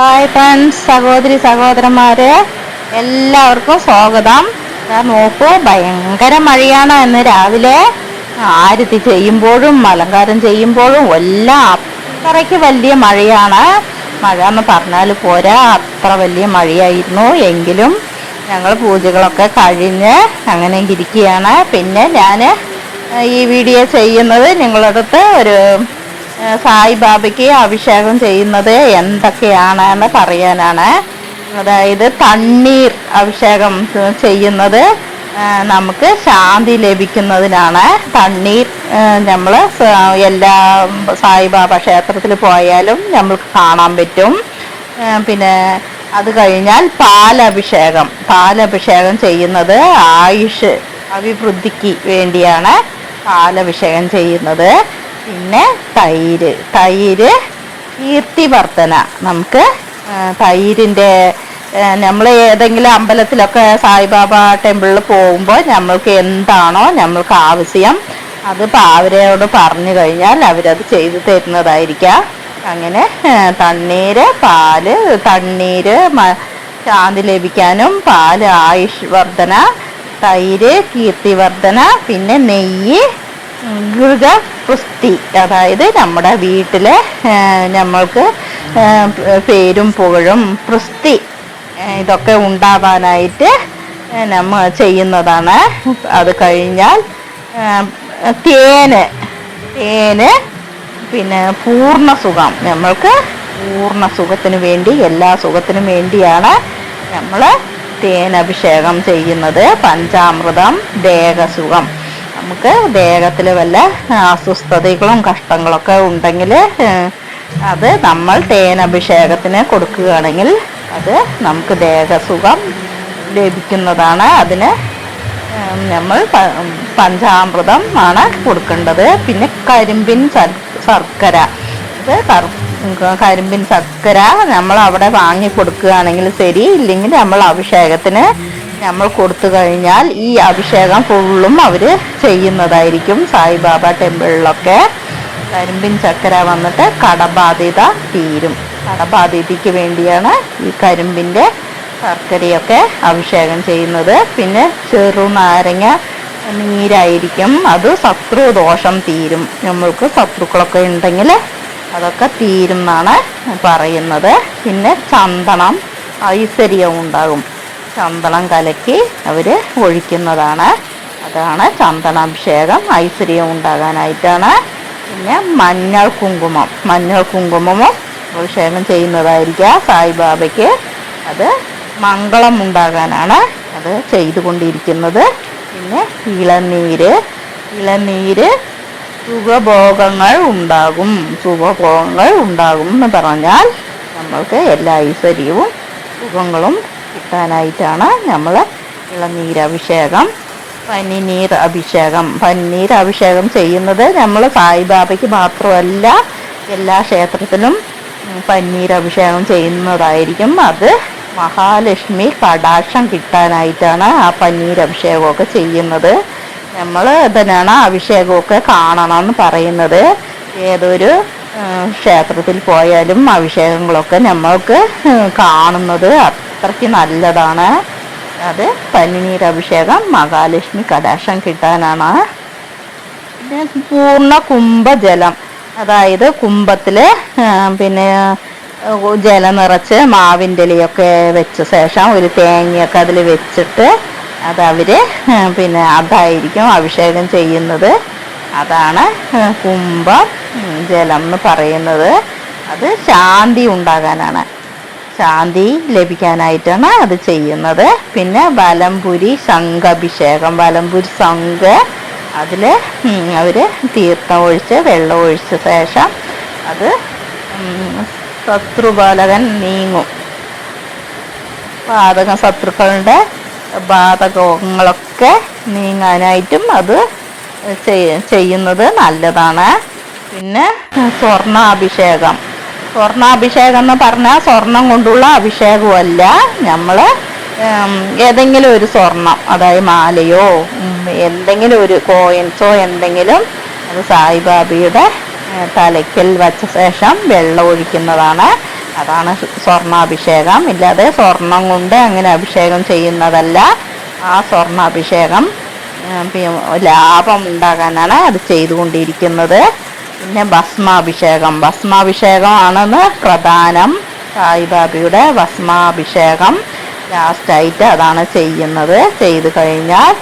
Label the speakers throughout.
Speaker 1: Hi friends സഹോദരി സഹോദരന്മാരെ എല്ലാവർക്കും സ്വാഗതം. നോക്കൂ ഭയങ്കര മഴയാണ് ഇന്ന് രാവിലെ. ആരതി ചെയ്യുമ്പോഴും അലങ്കാരം ചെയ്യുമ്പോഴും എല്ലാം അത്രയ്ക്ക് വലിയ മഴയാണ്. മഴ എന്ന് പറഞ്ഞാൽ പോരാ അത്ര വലിയ മഴയായിരുന്നു. എങ്കിലും ഞങ്ങൾ പൂജകളൊക്കെ കഴിഞ്ഞ് അങ്ങനെ ഇരിക്കുകയാണ്. പിന്നെ ഞാൻ ഈ വീഡിയോ ചെയ്യുന്നത് നിങ്ങളടുത്ത് ഒരു സായിബാബയ്ക്ക് അഭിഷേകം ചെയ്യുന്നത് എന്തൊക്കെയാണ് എന്ന് പറയാനാണ്. അതായത് തണ്ണീർ അഭിഷേകം ചെയ്യുന്നത് നമുക്ക് ശാന്തി ലഭിക്കുന്നതിനാണ്. തണ്ണീർ നമ്മൾ എല്ലാ സായിബാബ ക്ഷേത്രത്തിൽ പോയാലും നമ്മൾക്ക് കാണാൻ പറ്റും. പിന്നെ അത് കഴിഞ്ഞാൽ പാലഭിഷേകം. പാലഭിഷേകം ചെയ്യുന്നത് ആയുഷ് അഭിവൃദ്ധിക്ക് വേണ്ടിയാണ് പാലഭിഷേകം ചെയ്യുന്നത്. പിന്നെ തൈര്. തൈര് കീർത്തി വർധന നമുക്ക് തൈരിന്റെ നമ്മൾ ഏതെങ്കിലും അമ്പലത്തിലൊക്കെ സായിബാബ ടെമ്പിളിൽ പോകുമ്പോൾ നമ്മൾക്ക് എന്താണോ നമ്മൾക്ക് ആവശ്യം അത് അവരോട് പറഞ്ഞു കഴിഞ്ഞാൽ അവരത് ചെയ്തു തരുന്നതായിരിക്കാം. അങ്ങനെ തണ്ണീര് പാൽ തണ്ണീര് ശാന്തി ലഭിക്കാനും പാൽ ആയുഷ് വർധന തൈര് കീർത്തിവർധന പിന്നെ നെയ്യ് ഗൃഹ പുസ്തി അതായത് നമ്മുടെ വീട്ടിലെ നമ്മൾക്ക് പേരും പുകഴും പുസ്തി ഇതൊക്കെ ഉണ്ടാവാനായിട്ട് നമ്മൾ നമ്മ ചെയ്യുന്നതാണ്. അത് കഴിഞ്ഞാൽ തേന് തേന് പിന്നെ പൂർണ സുഖം. നമ്മൾക്ക് പൂർണ സുഖത്തിന് വേണ്ടി എല്ലാ സുഖത്തിനും വേണ്ടിയാണ് നമ്മൾ തേനഭിഷേകം ചെയ്യുന്നത്. പഞ്ചാമൃതം ദേഹസുഖം. നമുക്ക് ദേഹത്തിൽ വല്ല അസ്വസ്ഥതകളും കഷ്ടങ്ങളൊക്കെ ഉണ്ടെങ്കിൽ അത് നമ്മൾ തേനഭിഷേകത്തിന് കൊടുക്കുകയാണെങ്കിൽ അത് നമുക്ക് ദേഹസുഖം ലഭിക്കുന്നതാണ്. അതിന് നമ്മൾ പഞ്ചാമൃതം ആണ് കൊടുക്കേണ്ടത്. പിന്നെ കരിമ്പിൻ ശർ- ശർക്കര. ഇത് കരിമ്പിൻ ശർക്കര നമ്മൾ അവിടെ വാങ്ങി കൊടുക്കുകയാണെങ്കിൽ ശരി. ഇല്ലെങ്കിൽ നമ്മൾ അഭിഷേകത്തിന് നമ്മൾ കൊടുത്തു കഴിഞ്ഞാൽ ഈ അഭിഷേകം ഫുള്ളും അവർ ചെയ്യുന്നതായിരിക്കും സായിബാബ ടെമ്പിളിലൊക്കെ. കരിമ്പിൻ ചക്കര വന്നിട്ട് കടബാധ്യത തീരും. കടബാധ്യതയ്ക്ക് വേണ്ടിയാണ് ഈ കരിമ്പിന്റെ ശർക്കരയൊക്കെ അഭിഷേകം ചെയ്യുന്നത്. പിന്നെ ചെറുനാരങ്ങ നീരായിരിക്കും. അത് ശത്രുദോഷം തീരും. നമ്മൾക്ക് ശത്രുക്കളൊക്കെ ഉണ്ടെങ്കിൽ അതൊക്കെ തീരും എന്നാണ് പറയുന്നത്. പിന്നെ ചന്ദനം ഐശ്വര്യവും ഉണ്ടാകും. ചന്ദനം കലക്കി അവർ ഒഴിക്കുന്നതാണ്. അതാണ് ചന്ദനാഭിഷേകം. ഐശ്വര്യം ഉണ്ടാകാനായിട്ടാണ്. പിന്നെ മഞ്ഞൾ കുങ്കുമം. മഞ്ഞൾ കുങ്കുമവും അഭിഷേകം ചെയ്യുന്നതായിരിക്കുക സായിബാബയ്ക്ക് അത് മംഗളം ഉണ്ടാകാനാണ് അത് ചെയ്തുകൊണ്ടിരിക്കുന്നത്. പിന്നെ ഇളനീര്. ഇളനീര് സുഖഭോഗങ്ങൾ ഉണ്ടാകും. സുഖഭോഗങ്ങൾ ഉണ്ടാകും എന്ന് പറഞ്ഞാൽ നമ്മൾക്ക് എല്ലാ ഐശ്വര്യവും സുഖങ്ങളും കിട്ടാനായിട്ടാണ് നമ്മൾ ഇളനീരഭിഷേകം പനിനീർ അഭിഷേകം. പനിനീർ അഭിഷേകം ചെയ്യുന്നത് നമ്മൾ സായിബാബയ്ക്ക് മാത്രമല്ല എല്ലാ ക്ഷേത്രത്തിലും പനിനീർ അഭിഷേകം ചെയ്യുന്നതായിരിക്കും. അത് മഹാലക്ഷ്മി കടാക്ഷം കിട്ടാനായിട്ടാണ് ആ പനീർ അഭിഷേകമൊക്കെ ചെയ്യുന്നത്. നമ്മൾ ഇതിനാണ് അഭിഷേകമൊക്കെ കാണണം എന്ന് പറയുന്നത്. ഏതൊരു ക്ഷേത്രത്തിൽ പോയാലും അഭിഷേകങ്ങളൊക്കെ നമ്മൾക്ക് കാണുന്നത്. അത്രയ്ക്ക് നല്ലതാണ്. അത് പനിനീർ അഭിഷേകം മഹാലക്ഷ്മി കടാക്ഷം കിട്ടാനാണ്. പിന്നെ പൂർണ കുംഭജലം. അതായത് കുംഭത്തിൽ പിന്നെ ജലം നിറച്ച് മാവിന്റെ ഇലയൊക്കെ വെച്ച ശേഷം ഒരു തേങ്ങയൊക്കെ അതിൽ വെച്ചിട്ട് അതവർ പിന്നെ അതായിരിക്കും അഭിഷേകം ചെയ്യുന്നത്. അതാണ് കുംഭം ജലം എന്ന് പറയുന്നത്. അത് ശാന്തി ഉണ്ടാകാനാണ്. ശാന്തി ലഭിക്കാനായിട്ടാണ് അത് ചെയ്യുന്നത്. പിന്നെ വലംപുരി ശംഖഭിഷേകം വലംപുരി ശംഖ് അതിൽ അവർ തീർത്ഥം ഒഴിച്ച് വെള്ളം ഒഴിച്ച ശേഷം അത് ശത്രുപാലകൻ നീങ്ങും. പാതക ശത്രുക്കളുടെ ബാധകങ്ങളൊക്കെ നീങ്ങാനായിട്ടും അത് ചെയ്യ- ചെയ്യുന്നത് നല്ലതാണ്. പിന്നെ സ്വർണാഭിഷേകം. സ്വർണാഭിഷേകം എന്ന് പറഞ്ഞാൽ സ്വർണം കൊണ്ടുള്ള അഭിഷേകമല്ല നമ്മൾ ഏതെങ്കിലും ഒരു സ്വർണം അതായത് മാലയോ എന്തെങ്കിലും ഒരു കോയിൻസോ എന്തെങ്കിലും അത് സായിബാബയുടെ തലയ്ക്കൽ വച്ച ശേഷം വെള്ളം ഒഴിക്കുന്നതാണ്. അതാണ് സ്വർണാഭിഷേകം. ഇല്ലാതെ സ്വർണം കൊണ്ട് അങ്ങനെ അഭിഷേകം ചെയ്യുന്നതല്ല. ആ സ്വർണാഭിഷേകം ഉം, ലാഭം ഉണ്ടാകാനാണ് അത് ചെയ്തുകൊണ്ടിരിക്കുന്നത്. പിന്നെ ഭസ്മാഭിഷേകം. ഭസ്മാഭിഷേകം ആണെന്ന് പ്രധാനം സായിബാബയുടെ ഭസ്മാഭിഷേകം. ലാസ്റ്റായിട്ട് അതാണ് ചെയ്യുന്നത്. ചെയ്തു കഴിഞ്ഞാൽ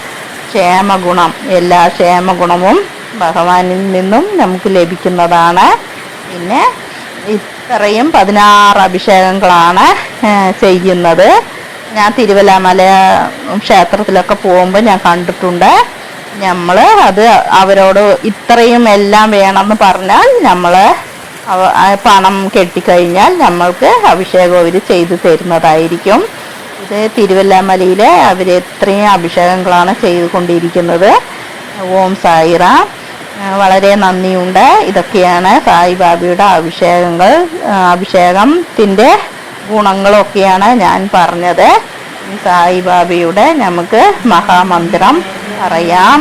Speaker 1: ക്ഷേമഗുണം. എല്ലാ ക്ഷേമഗുണവും ഭഗവാനിൽ നിന്നും നമുക്ക് ലഭിക്കുന്നതാണ്. പിന്നെ ഇത്രയും പതിനാറ് അഭിഷേകങ്ങളാണ് ചെയ്യുന്നത്. ഞാൻ തിരുവല്ലാമല ക്ഷേത്രത്തിലൊക്കെ പോകുമ്പോൾ ഞാൻ കണ്ടിട്ടുണ്ട്. നമ്മൾ അത് അവരോട് ഇത്രയും എല്ലാം വേണമെന്ന് പറഞ്ഞാൽ നമ്മൾ പണം കെട്ടിക്കഴിഞ്ഞാൽ നമ്മൾക്ക് അഭിഷേകം അവർ ചെയ്തു തരുന്നതായിരിക്കും. ഇത് തിരുവല്ലാമലയിലെ അവർ ഇത്രയും അഭിഷേകങ്ങളാണ് ചെയ്തുകൊണ്ടിരിക്കുന്നത്. ഓം സായിറ. വളരെ നന്ദിയുണ്ട്. ഇതൊക്കെയാണ് സായിബാബയുടെ അഭിഷേകങ്ങൾ അഭിഷേകത്തിന്റെ ഗുണങ്ങളൊക്കെയാണ് ഞാൻ പറഞ്ഞത്. സായിബാബയുടെ നമുക്ക് മഹാമന്ത്രം പറയാം.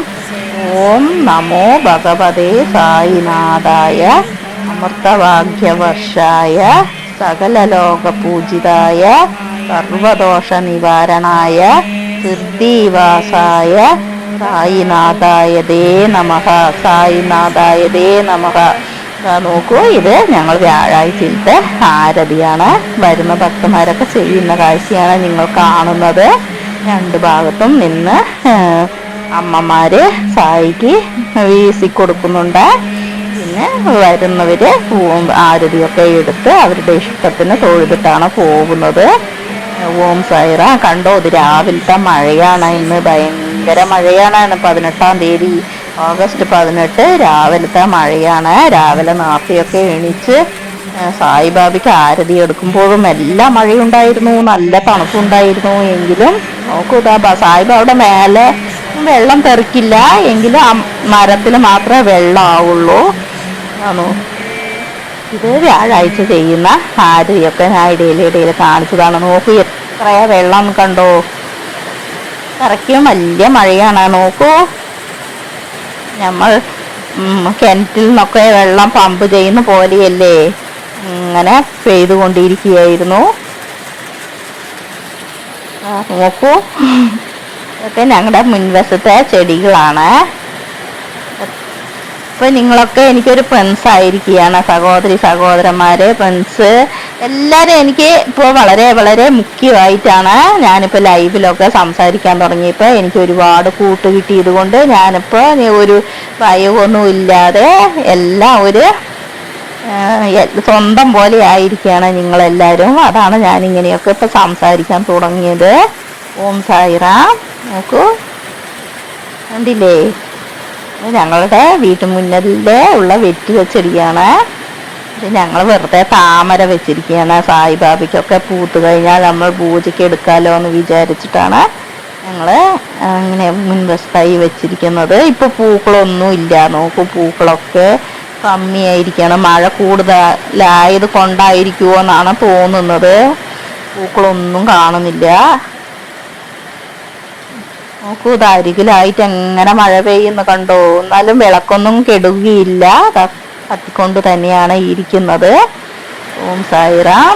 Speaker 1: ഓം നമോ ഭഗവതേ സായിനാഥായ അമൃതഭാഗ്യവർഷായ സകലലോകപൂജിതായ സർവദോഷ നിവാരണായ സിദ്ധിവാസായ സായിനാഥായ ദേ സായിനാഥായതേ സായിനാഥായ ദേ നമഃ. നോക്കൂ ഇത് ഞങ്ങൾ വ്യാഴാഴ്ചയിലത്തെ ആരതിയാണ്. വരുന്ന ഭക്തന്മാരൊക്കെ ചെയ്യുന്ന കാഴ്ചയാണ് നിങ്ങൾ കാണുന്നത്. രണ്ട് ഭാഗത്തും നിന്ന് അമ്മമാര് സായിക്ക് വീസി കൊടുക്കുന്നുണ്ട്. പിന്നെ വരുന്നവര് ആരതിയൊക്കെ എടുത്ത് അവരുടെ ഇഷ്ടത്തിന് തൊഴുതിട്ടാണ് പോകുന്നത്. ഓം സൈറ കണ്ടോ ഇത് രാവിലത്തെ മഴയാണ് ഇന്ന് ഭയങ്കര മഴയാണ്. പതിനെട്ടാം തീയതി ഓഗസ്റ്റ് പതിനെട്ട് രാവിലത്തെ മഴയാണ്. രാവിലെ നാഫിയൊക്കെ എണീച്ച് സായിബാബിക്ക് ആരതി എടുക്കുമ്പോഴും എല്ലാ മഴയുണ്ടായിരുന്നു നല്ല തണുപ്പുണ്ടായിരുന്നു എങ്കിലും. നോക്കൂ ഇതാ സായിബാബയുടെ മേലെ വെള്ളം തെറിക്കില്ല എങ്കിലും ആ മരത്തിൽ മാത്രമേ വെള്ളമാവുള്ളൂ ആണോ ഇത് വ്യാഴാഴ്ച ചെയ്യുന്ന ആരതിയൊക്കെ ഞാൻ ഇടയിൽ ഇടയിൽ കാണിച്ചതാണ്. നോക്കൂ എത്രയാ വെള്ളം കണ്ടോ. കറക്കും വലിയ മഴയാണ്. നോക്കൂ നമ്മൾ കിണറ്റിൽ നിന്നൊക്കെ വെള്ളം പമ്പ് ചെയ്യുന്ന പോലെയല്ലേ? ഇങ്ങനെ പെയ്തുകൊണ്ടിരിക്കുകയായിരുന്നു. ആ, നോക്കൂ. ഇതൊക്കെ ഞങ്ങളുടെ മുൻവശത്തെ ചെടികളാണ്. ഇപ്പം നിങ്ങളൊക്കെ എനിക്കൊരു ഫ്രണ്ട്സ് ആയിരിക്കുകയാണ്. സഹോദരി സഹോദരന്മാർ ഫ്രണ്ട്സ് എല്ലാവരും എനിക്ക് ഇപ്പോൾ വളരെ വളരെ മുഖ്യമായിട്ടാണ് ഞാനിപ്പോൾ ലൈവിലൊക്കെ സംസാരിക്കാൻ തുടങ്ങിയപ്പോൾ എനിക്ക് ഒരുപാട് കൂട്ട് കിട്ടിയത് കൊണ്ട് ഞാനിപ്പോൾ ഒരു ഭയമൊന്നും ഇല്ലാതെ എല്ലാം ഒരു സ്വന്തം പോലെ ആയിരിക്കുകയാണ് നിങ്ങളെല്ലാവരും അതാണ് ഞാനിങ്ങനെയൊക്കെ ഇപ്പോൾ സംസാരിക്കാൻ തുടങ്ങിയത്. ഓം സായിറാം. നോക്കൂ. കണ്ടില്ലേ? ഞങ്ങളുടെ വീട്ടുമുന്നിലെ ഉള്ള വെറ്റി വെച്ചെടിയാണ്. ഇത് ഞങ്ങൾ വെറുതെ താമര വെച്ചിരിക്കുകയാണ് സായിബാബയ്ക്കൊക്കെ പൂത്ത് കഴിഞ്ഞാൽ നമ്മൾ പൂജയ്ക്ക് എടുക്കാമല്ലോ എന്ന് വിചാരിച്ചിട്ടാണ് ഞങ്ങൾ അങ്ങനെ മുൻവശത്തായി വെച്ചിരിക്കുന്നത്. ഇപ്പോൾ പൂക്കളൊന്നും ഇല്ല. നോക്കൂ പൂക്കളൊക്കെ കമ്മിയായിരിക്കണം. മഴ കൂടുതലായത് കൊണ്ടായിരിക്കുമോ എന്നാണ് തോന്നുന്നത്. പൂക്കളൊന്നും കാണുന്നില്ല. നോക്കൂ ഇത് അരികിലായിട്ട് എങ്ങനെ മഴ പെയ്യുന്നു കണ്ടോ? എന്നാലും വിളക്കൊന്നും കെടുകയില്ല. കത്തിക്കൊണ്ട് തന്നെയാണ് ഇരിക്കുന്നത്. ഓം സായിറാം.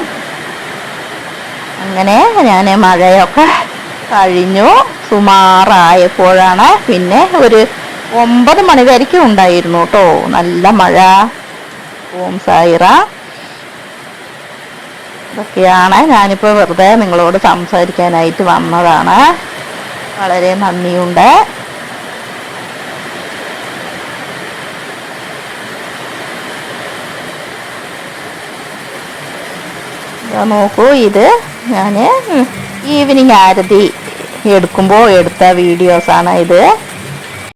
Speaker 1: അങ്ങനെ ഞാൻ മഴയൊക്കെ കഴിഞ്ഞു. സുമാറായപ്പോഴാണ് പിന്നെ ഒരു ഒമ്പത് മണി വരയ്ക്കും ഉണ്ടായിരുന്നു കേട്ടോ നല്ല മഴ. ഓം സായിറ. ഇതൊക്കെയാണ് ഞാനിപ്പോൾ വെറുതെ നിങ്ങളോട് സംസാരിക്കാനായിട്ട് വന്നതാണ്. വളരെ നന്ദിയുണ്ട് ദാ നോക്കൂ ഇത് ഞാൻ ഈവനിങ് ആരതി എടുക്കുമ്പോൾ എടുത്ത വീഡിയോസാണ് ഇത്.